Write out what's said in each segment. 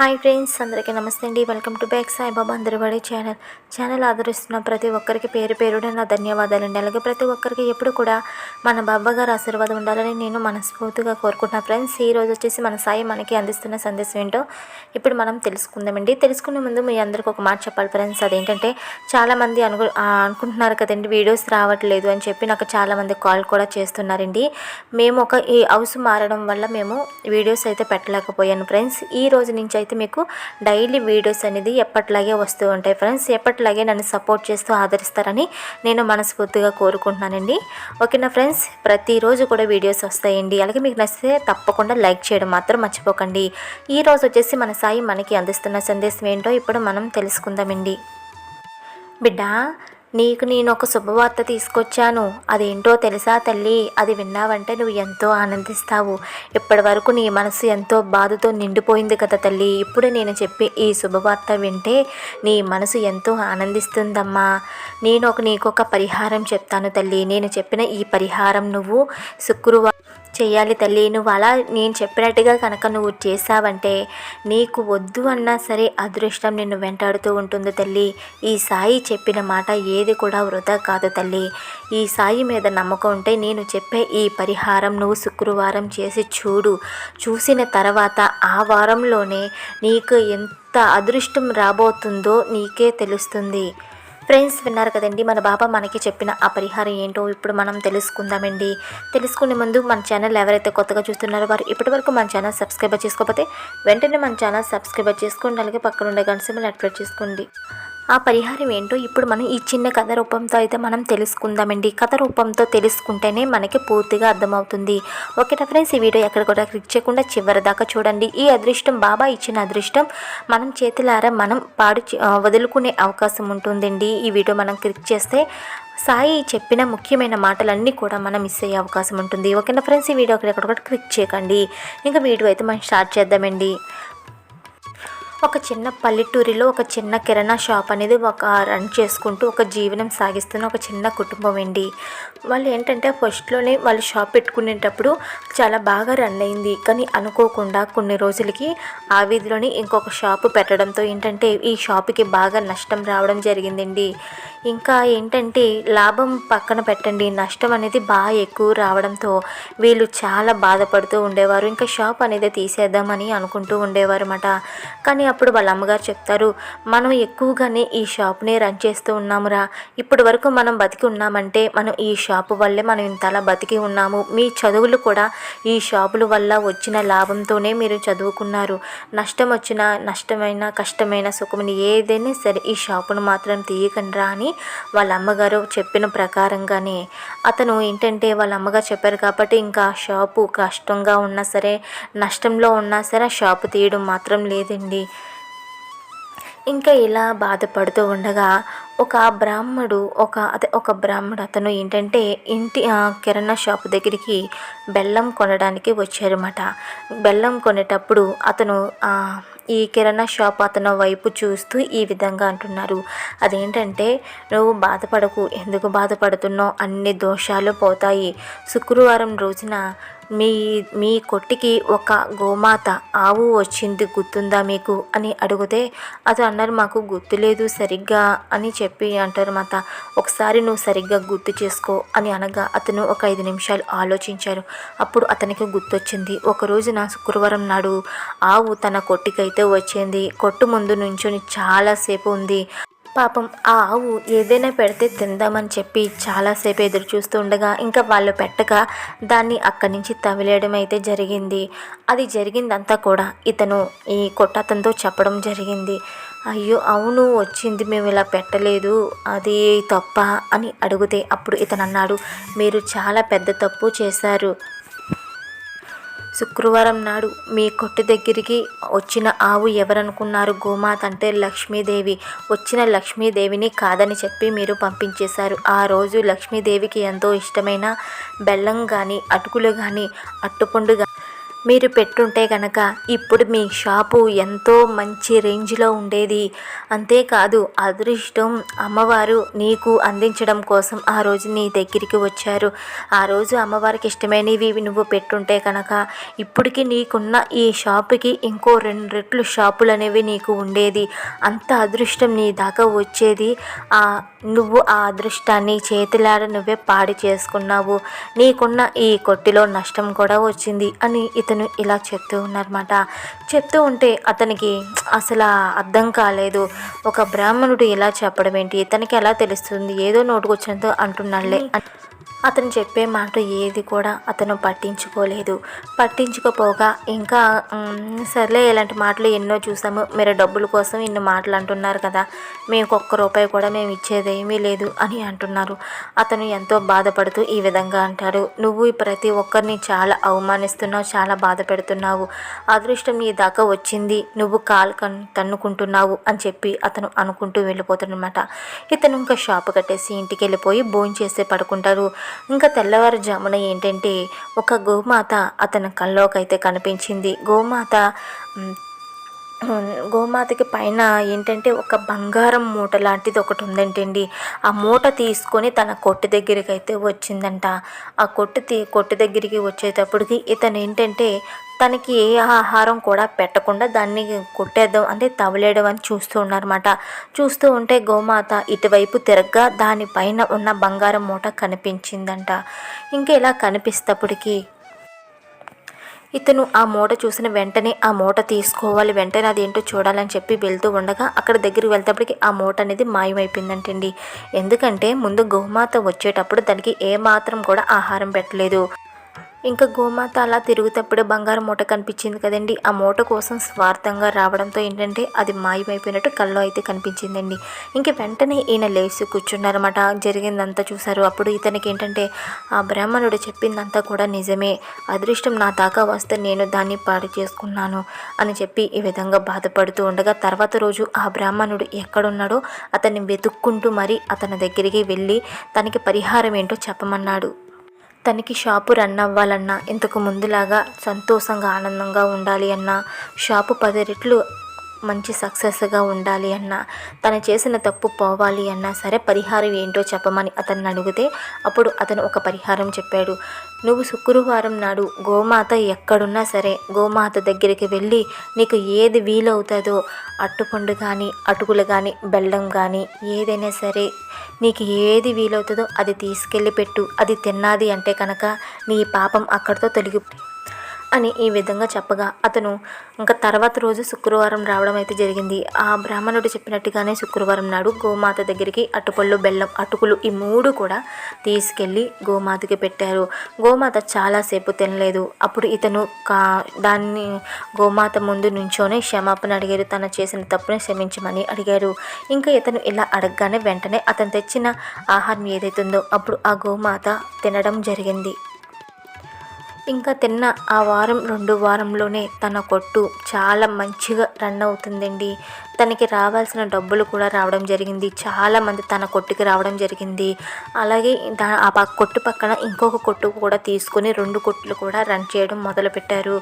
Hi friends అందరికీ నమస్తే అండి. వెల్కమ్ టు బ్యాక్ సాయిబాబా అందరివాడి ఛానల్. ఛానల్ ఆదరిస్తున్న ప్రతి ఒక్కరికి పేరు పేరుడే నా ధన్యవాదాలండి. అలాగే ప్రతి ఒక్కరికి ఎప్పుడు కూడా మన బాబా గారు ఆశీర్వాదం ఉండాలని నేను మనస్ఫూర్తిగా కోరుకుంటున్నా ఫ్రెండ్స్. ఈ రోజు వచ్చేసి మన సాయి మనకి అందిస్తున్న సందేశం ఏంటో ఇప్పుడు మనం తెలుసుకుందామండి. తెలుసుకునే ముందు మీ అందరికీ ఒక మాట చెప్పాలి ఫ్రెండ్స్. అదేంటంటే చాలామంది అను అనుకుంటున్నారు కదండి వీడియోస్ రావట్లేదు అని చెప్పి నాకు చాలామంది కాల్ కూడా చేస్తున్నారండి. మేము ఒక ఈ హౌస్ మారడం వల్ల మేము వీడియోస్ అయితే పెట్టలేకపోయాను ఫ్రెండ్స్. ఈ రోజు నుంచి అయితే మీకు డైలీ వీడియోస్ అనేది ఎప్పట్లాగే వస్తూ ఉంటాయి ఫ్రెండ్స్. ఎప్పట్లాగే నన్ను సపోర్ట్ చేస్తూ ఆదరిస్తారని నేను మనస్ఫూర్తిగా కోరుకుంటున్నానండి. ఓకేనా ఫ్రెండ్స్? ప్రతిరోజు కూడా వీడియోస్ వస్తాయండి. అలాగే మీకు నచ్చితే తప్పకుండా లైక్ చేయడం మాత్రం మర్చిపోకండి. ఈ రోజు వచ్చేసి మన సాయి మనకి అందిస్తున్న సందేశం ఏంటో ఇప్పుడు మనం తెలుసుకుందామండి. బిడ్డ నీకు నేను ఒక శుభవార్త తీసుకొచ్చాను. అదేంటో తెలుసా తల్లి? అది విన్నావంటే నువ్వు ఎంతో ఆనందిస్తావు. ఇప్పటి వరకు నీ మనసు ఎంతో బాధతో నిండిపోయింది కదా తల్లి. ఇప్పుడు నేను చెప్పే ఈ శుభవార్త వింటే నీ మనసు ఎంతో ఆనందిస్తుందమ్మా. నేను ఒక నీకొక పరిహారం చెప్తాను తల్లి. నేను చెప్పిన ఈ పరిహారం నువ్వు శుక్రవారం చేయాలి తల్లి. నువ్వు అలా నేను చెప్పినట్టుగా కనుక నువ్వు చేసావంటే నీకు వద్దు అన్నా సరే అదృష్టం నిన్ను వెంటాడుతూ ఉంటుంది తల్లి. ఈ సాయి చెప్పిన మాట ఏది కూడా వృధా కాదు తల్లి. ఈ సాయి మీద నమ్మకం ఉంటే నేను చెప్పే ఈ పరిహారం నువ్వు శుక్రవారం చేసి చూడు. చూసిన తర్వాత ఆ వారంలోనే నీకు ఎంత అదృష్టం రాబోతుందో నీకే తెలుస్తుంది. ఫ్రెండ్స్ విన్నారు కదండి మన బాబా మనకి చెప్పిన ఆ పరిహారం ఏంటో ఇప్పుడు మనం తెలుసుకుందామండి. తెలుసుకునే ముందు మన ఛానల్ ఎవరైతే కొత్తగా చూస్తున్నారో వారు ఇప్పటివరకు మన ఛానల్ సబ్స్క్రైబ్ చేసుకోకపోతే వెంటనే మన ఛానల్ సబ్స్క్రైబ్ చేసుకోండి అలాగే పక్కన ఉండే గంట సింబల్ యాక్టివేట్ చేసుకోండి. ఆ పరిహారం ఏంటో ఇప్పుడు మనం ఈ చిన్న కథ రూపంతో అయితే మనం తెలుసుకుందామండి. కథ రూపంతో తెలుసుకుంటేనే మనకి పూర్తిగా అర్థమవుతుంది. ఓకేనా ఫ్రెండ్స్? ఈ వీడియో ఎక్కడ కూడా క్లిక్ చేయకుండా చివరి దాకా చూడండి. ఈ అదృష్టం బాబా ఇచ్చిన అదృష్టం మనం చేతులారా మనం పాడు వదులుకునే అవకాశం ఉంటుందండి. ఈ వీడియో మనం క్లిక్ చేస్తే సాయి చెప్పిన ముఖ్యమైన మాటలన్నీ కూడా మనం మిస్ అయ్యే అవకాశం ఉంటుంది. ఓకేనా ఫ్రెండ్స్? ఈ వీడియో ఎక్కడ కూడా క్లిక్ చేయకండి. ఇంకా వీడియో అయితే మనం స్టార్ట్ చేద్దామండి. ఒక చిన్న పల్లెటూరిలో ఒక చిన్న కిరాణా షాప్ అనేది ఒక రన్ చేసుకుంటూ ఒక జీవనం సాగిస్తున్న ఒక చిన్న కుటుంబం అండి. వాళ్ళు ఏంటంటే ఫస్ట్లోనే వాళ్ళు షాప్ పెట్టుకునేటప్పుడు చాలా బాగా రన్ అయింది. కానీ అనుకోకుండా కొన్ని రోజులకి ఆ వీధిలోని ఇంకొక షాప్ పెట్టడంతో ఏంటంటే ఈ షాపుకి బాగా నష్టం రావడం జరిగిందండి. ఇంకా ఏంటంటే లాభం పక్కన పెట్టండి. నష్టం అనేది బాగా ఎక్కువ రావడంతో వీళ్ళు చాలా బాధపడుతూ ఉండేవారు. ఇంకా షాప్ అనేది తీసేద్దామని అనుకుంటూ ఉండేవారు అన్నమాట కానీ అప్పుడు వాళ్ళ అమ్మగారు చెప్తారు మనం ఎక్కువగానే ఈ షాప్ని రన్ చేస్తూ ఉన్నామురా. ఇప్పటి వరకు మనం బతికి ఉన్నామంటే మనం ఈ షాపు వల్లే మనం ఇంతలా బతికి ఉన్నాము. మీ చదువులు కూడా ఈ షాపుల వల్ల వచ్చిన లాభంతోనే మీరు చదువుకున్నారు. నష్టం వచ్చిన నష్టమైన కష్టమైన సుఖమైన ఏదైనా సరే ఈ షాపును మాత్రం తీయకండిరా అని వాళ్ళ అమ్మగారు చెప్పిన ప్రకారంగానే. అతను ఏంటంటే వాళ్ళ అమ్మగారు చెప్పారు కాబట్టి ఇంకా షాపు కష్టంగా ఉన్నా సరే నష్టంలో ఉన్నా సరే షాపు తీయడం మాత్రం లేదండి. ఇంకా ఇలా బాధపడుతూ ఉండగా ఒక బ్రాహ్మడు ఒక అదే ఒక బ్రాహ్మడు అతను ఏంటంటే ఇంటి కిరాణా షాప్ దగ్గరికి బెల్లం కొనడానికి వచ్చారన్నమాట. బెల్లం కొనేటప్పుడు అతను ఈ కిరాణా షాప్ అతను వైపు చూస్తూ ఈ విధంగా అంటున్నారు. అదేంటంటే నువ్వు బాధపడకు ఎందుకు బాధపడుతున్నావు? అన్ని దోషాలు పోతాయి. శుక్రవారం రోజున మీ మీ కొట్టికి ఒక గోమాత ఆవు వచ్చింది గుర్తుందా మీకు? అని అడిగితే అతను అన్నారు మాకు గుర్తులేదు సరిగ్గా అని చెప్పి అంటారు మాత. ఒకసారి నువ్వు సరిగ్గా గుర్తు చేసుకో అని అనగా అతను ఒక ఐదు నిమిషాలు ఆలోచించారు. అప్పుడు అతనికి గుర్తొచ్చింది ఒకరోజు నా శుక్రవారం నాడు ఆవు తన కొట్టికైతే వచ్చింది. కొట్టు ముందు నుంచొని చాలాసేపు ఉంది. పాపం ఆ ఆవు ఏదైనా పెడితే తిందామని చెప్పి చాలాసేపు ఎదురు చూస్తూ ఉండగా ఇంకా వాళ్ళు పెట్టక దాన్ని అక్కడి నుంచి తవిలేయడం అయితే జరిగింది. అది జరిగిందంతా కూడా ఇతను ఈ కొట్టతనితో చెప్పడం జరిగింది. అయ్యో అవును వచ్చింది మేము ఇలా పెట్టలేదు అది తప్ప అని అడిగితే అప్పుడు ఇతను అన్నాడు మీరు చాలా పెద్ద తప్పు చేశారు. శుక్రవారం నాడు మీ కొట్టు దగ్గరికి వచ్చిన ఆవు ఎవరనుకున్నారు? గోమాత అంటే లక్ష్మీదేవి. వచ్చిన లక్ష్మీదేవిని కాదని చెప్పి మీరు పంపించేశారు. ఆ రోజు లక్ష్మీదేవికి ఎంతో ఇష్టమైన బెల్లం కానీ అటుకులు కానీ అట్టుపండు కానీ మీరు పెట్టుంటే కనుక ఇప్పుడు మీ షాపు ఎంతో మంచి రేంజ్లో ఉండేది. అంతేకాదు అదృష్టం అమ్మవారు నీకు అందించడం కోసం ఆ రోజు నీ దగ్గరికి వచ్చారు. ఆ రోజు అమ్మవారికి ఇష్టమైనవి నువ్వు పెట్టుంటే కనుక ఇప్పటికి నీకున్న ఈ షాపుకి ఇంకో రెండు రెట్లు షాపులు అనేవి నీకు ఉండేది. అంత అదృష్టం నీ దాకా వచ్చేది. ఆ నువ్వు ఆ అదృష్టాన్ని చేతిలాడ నువ్వే పాడి చేసుకున్నావు. నీకున్న ఈ కొట్టిలో నష్టం కూడా వచ్చింది అని ఇతను ఇలా చెప్తూ ఉన్నారన్నమాట. చెప్తూ ఉంటే అతనికి అసలు అర్థం కాలేదు. ఒక బ్రాహ్మణుడు ఇలా చెప్పడం ఏంటి? ఇతనికి ఎలా తెలుస్తుంది? ఏదో నోటుకొచ్చినంతో అంటున్నాడులే అతను చెప్పే మాట ఏది కూడా అతను పట్టించుకోలేదు. పట్టించుకోపోగా ఇంకా సర్లే ఇలాంటి మాటలు ఎన్నో చూసాము. మీరు డబ్బుల కోసం ఇన్ని మాటలు అంటున్నారు కదా. మేము ఒక్క రూపాయి కూడా మేము ఇచ్చేది ఏమీ లేదు అని అంటున్నారు. అతను ఎంతో బాధపడుతూ ఈ విధంగా అంటాడు. నువ్వు ప్రతి ఒక్కరిని చాలా అవమానిస్తున్నావు చాలా బాధ పెడుతున్నావు. అదృష్టం నీ దాకా వచ్చింది. నువ్వు కాలు కన్ తన్నుకుంటున్నావు అని చెప్పి అతను అనుకుంటూ వెళ్ళిపోతాడనమాట ఇతను ఇంకా షాప్ కట్టేసి ఇంటికి వెళ్ళిపోయి భోజనం చేస్తే పడుకుంటారు. ఇంకా తెల్లవారుజామున ఏంటంటే ఒక గోమాత అతని కల్లోకి అయితే కనిపించింది. గోమాత గోమాతకి పైన ఏంటంటే ఒక బంగారం మూట లాంటిది ఒకటి ఉందంటండి. ఆ మూట తీసుకొని తన కొట్టు దగ్గరికి అయితే వచ్చిందంట. ఆ కొట్టు తీ కొట్టు దగ్గరికి వచ్చేటప్పటికి ఇతను ఏంటంటే తనకి ఏ ఆహారం కూడా పెట్టకుండా దాన్ని కొట్టేద్దాం అంటే తవలేయడం అని చూస్తూ ఉన్నారన్నమాట. చూస్తూ ఉంటే గోమాత ఇటువైపు తిరగ్గా దానిపైన ఉన్న బంగారం మూట కనిపించిందంట. ఇంకా ఇలా కనిపిస్తప్పటికీ ఇతను ఆ మూట చూసిన వెంటనే ఆ మూట తీసుకోవాలి వెంటనే అదేంటో చూడాలని చెప్పి వెళ్తూ ఉండగా అక్కడ దగ్గరికి వెళ్తేప్పటికి ఆ మూట అనేది మాయమైపోయిందంటండి. ఎందుకంటే ముందు గోమాత వచ్చేటప్పుడు దానికి ఏ మాత్రం కూడా ఆహారం పెట్టలేదు. ఇంకా గోమాత అలా తిరుగుతప్పుడు బంగారం మూట కనిపించింది కదండి. ఆ మూట కోసం స్వార్థంగా రావడంతో ఏంటంటే అది మాయమైపోయినట్టు కళ్ళు అయితే కనిపించిందండి. ఇంక వెంటనే ఈయన లేచి కూర్చున్నారన్నమాట. జరిగిందంతా చూశారు. అప్పుడు ఇతనికి ఏంటంటే ఆ బ్రాహ్మణుడు చెప్పిందంతా కూడా నిజమే. అదృష్టం నా దాకా వస్తే నేను దాన్ని పాడు చేసుకున్నాను అని చెప్పి ఈ విధంగా బాధపడుతూ ఉండగా తర్వాత రోజు ఆ బ్రాహ్మణుడు ఎక్కడున్నాడో అతన్ని వెతుక్కుంటూ మరి అతని దగ్గరికి వెళ్ళి తనకి పరిహారం ఏంటో చెప్పమన్నాడు. తనకి షాపు రన్ అవ్వాలన్నా ఇంతకు ముందులాగా సంతోషంగా ఆనందంగా ఉండాలి అన్నా షాపు పది రెట్లు మంచి సక్సెస్గా ఉండాలి అన్నా తను చేసిన తప్పు పోవాలి అన్నా సరే పరిహారం ఏంటో చెప్పమని అతన్ని అడిగితే అప్పుడు అతను ఒక పరిహారం చెప్పాడు. నువ్వు శుక్రవారం నాడు గోమాత ఎక్కడున్నా సరే గోమాత దగ్గరికి వెళ్ళి నీకు ఏది వీలవుతుందో అట్టుపండు కానీ అటుకులు కానీ బెల్లం కానీ ఏదైనా సరే నీకు ఏది వీలవుతుందో అది తీసుకెళ్ళి పెట్టు అది తిన్నది అంటే కనుక నీ పాపం అక్కడితో తొలగి అని ఈ విధంగా చెప్పగా అతను ఇంకా తర్వాత రోజు శుక్రవారం రావడం అయితే జరిగింది. ఆ బ్రాహ్మణుడు చెప్పినట్టుగానే శుక్రవారం నాడు గోమాత దగ్గరికి అటుపళ్ళు బెల్లం అటుకులు ఈ మూడు కూడా తీసుకెళ్ళి గోమాతకి పెట్టారు. గోమాత చాలాసేపు తినలేదు. అప్పుడు ఇతను కా దాన్ని గోమాత ముందు నుంచోనే క్షమాపణ అడిగారు. తను చేసిన తప్పుని క్షమించమని అడిగారు. ఇంకా ఇతను ఇలా అడగగానే వెంటనే అతను తెచ్చిన ఆహారం ఏదైతుందో ఉందో అప్పుడు ఆ గోమాత తినడం జరిగింది. ఇంకా తిన్న ఆ వారం రెండు వారంలోనే తన కొట్టు చాలా మంచిగా రన్ అవుతుందండి. తనకి రావాల్సిన డబ్బులు కూడా రావడం జరిగింది. చాలామంది తన కొట్టుకి రావడం జరిగింది. అలాగే ఆ కొట్టు పక్కన ఇంకొక కొట్టు కూడా తీసుకొని రెండు కొట్లు కూడా రన్ చేయడం మొదలుపెట్టారు.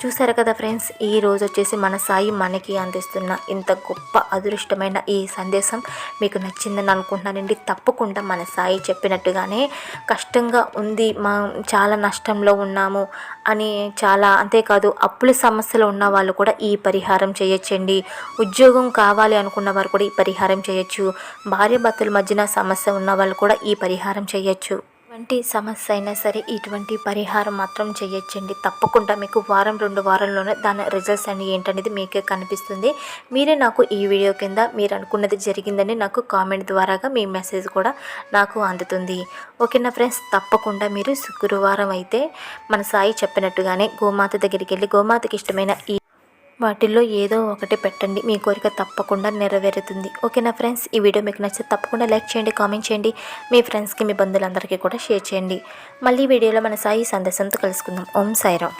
చూసారు కదా ఫ్రెండ్స్ ఈ రోజు వచ్చేసి మన సాయి మనకి అందిస్తున్న ఇంత గొప్ప అదృష్టమైన ఈ సందేశం మీకు నచ్చిందని అనుకుంటున్నానండి. తప్పకుండా మన సాయి చెప్పినట్టుగానే కష్టంగా ఉంది. మా చాలా నష్టంలో ఉన్నాము. అని చాలా అంతేకాదు అప్పుల సమస్యలు ఉన్న వాళ్ళు కూడా ఈ పరిహారం చేయొచ్చండి. ఉద్యోగం కావాలి అనుకున్న వారు కూడా ఈ పరిహారం చేయొచ్చు. భార్య భర్తల మధ్యన సమస్య ఉన్న వాళ్ళు కూడా ఈ పరిహారం చేయొచ్చు. ఎటువంటి సమస్య అయినా సరే ఇటువంటి పరిహారం మాత్రం చేయొచ్చండి. తప్పకుండా మీకు వారం రెండు వారంలోనే దాని రిజల్ట్స్ అని ఏంటనేది మీకే కనిపిస్తుంది. మీరే నాకు ఈ వీడియో కింద మీరు అనుకున్నది జరిగిందని నాకు కామెంట్ ద్వారాగా మీ మెసేజ్ కూడా నాకు అందుతుంది. ఓకేనా ఫ్రెండ్స్ తప్పకుండా మీరు శుక్రవారం అయితే మన సాయి చెప్పినట్టుగానే గోమాత దగ్గరికి వెళ్ళి గోమాతకి ఇష్టమైన ఈ వాటిల్లో ఏదో ఒకటి పెట్టండి. మీ కోరిక తప్పకుండా నెరవేరుతుంది. ఓకేనా ఫ్రెండ్స్? ఈ వీడియో మీకు నచ్చితే తప్పకుండా లైక్ చేయండి కామెంట్ చేయండి. మీ ఫ్రెండ్స్కి మీ బంధువులందరికీ కూడా షేర్ చేయండి. మళ్ళీ వీడియోలో మన సాయి సందేశంతో కలుసుకుందాం. ఓం సాయిరామ్.